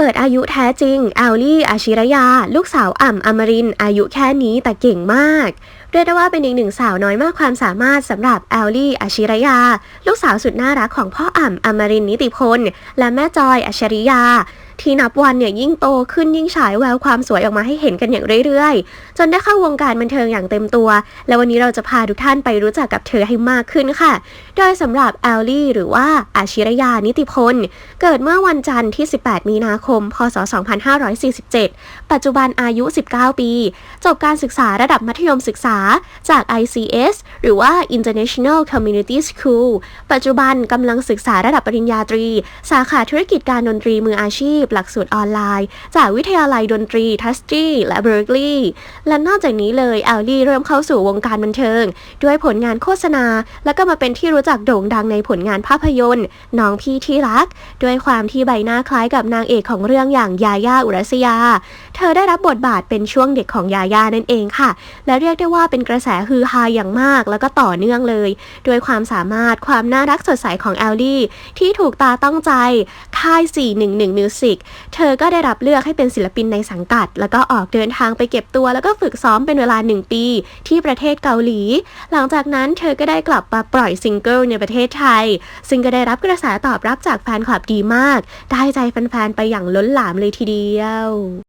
เปิดอายุแท้จริงแอลลี่อาชิรยา ลูกสาวอ่ำอมริน อายุแค่นี้แต่เก่งมาก เรียกได้ว่าเป็นอีกหนึ่งสาวน้อยมากความสามารถสำหรับแอลลี่อาชิรยา ลูกสาวสุดน่ารักของพ่ออ่ำอมรินนิติพล และแม่จอยอาชริยา ที่นับวันเนี่ยยิ่งโตขึ้นยิ่งฉายแววความสวยออกมาให้เห็นกันอย่างเรื่อยๆ จนได้เข้าวงการบันเทิงอย่างเต็มตัว และวันนี้เราจะพาทุกท่านไปรู้จักกับเธอให้มากขึ้นค่ะ โดยสำหรับแอลลี่หรือว่าอาชิรยานิติพล เกิดเมื่อวันจันทร์ที่ 18 มีนาคม พศ 2547 ปัจจุบันอายุ 19 ปี จบการศึกษาระดับมัธยมศึกษาจาก ICS หรือว่า International Community School ปัจจุบันกำลังศึกษาระดับปริญญาตรี สาขาธุรกิจการดนตรีมืออาชีพหลักสูตรออนไลน์ จากวิทยาลัยดนตรีทัสตี้และเบอร์กลีย์และนอกจากนี้เลยแอลลี่เริ่มเข้าสู่วงการบันเทิง ด้วยผลงานโฆษณา แล้วก็มาเป็นที่รู้จักโด่งดังในผลงานภาพยนตร์น้องพี่ที่รัก ด้วยความที่ใบหน้าคล้ายกับนางเอกของเรื่องอย่างยาย่าอุรัสยา เธอได้รับบทบาทเป็นช่วงเด็กของยาย่านั่นเองค่ะ และเรียกได้ว่าเป็นกระแสฮือฮาอย่างมากแล้วก็ต่อเนื่องเลยด้วยความสามารถความน่ารักสดใสของแอลลี่ที่ถูกตาต้องใจ ค่าย 411 Music เธอก็ได้รับเลือกให้เป็นศิลปินในสังกัด แล้วก็ออกเดินทางไปเก็บตัว แล้วก็ฝึกซ้อมเป็นเวลา 1 ปี ที่ประเทศเกาหลี หลังจากนั้นเธอก็ได้กลับมาปล่อยซิงเกิลในประเทศไทย ซึ่งก็ได้รับกระแสตอบรับจากแฟนคลับดีมาก ได้ใจแฟนๆไปอย่างล้นหลามเลยทีเดียว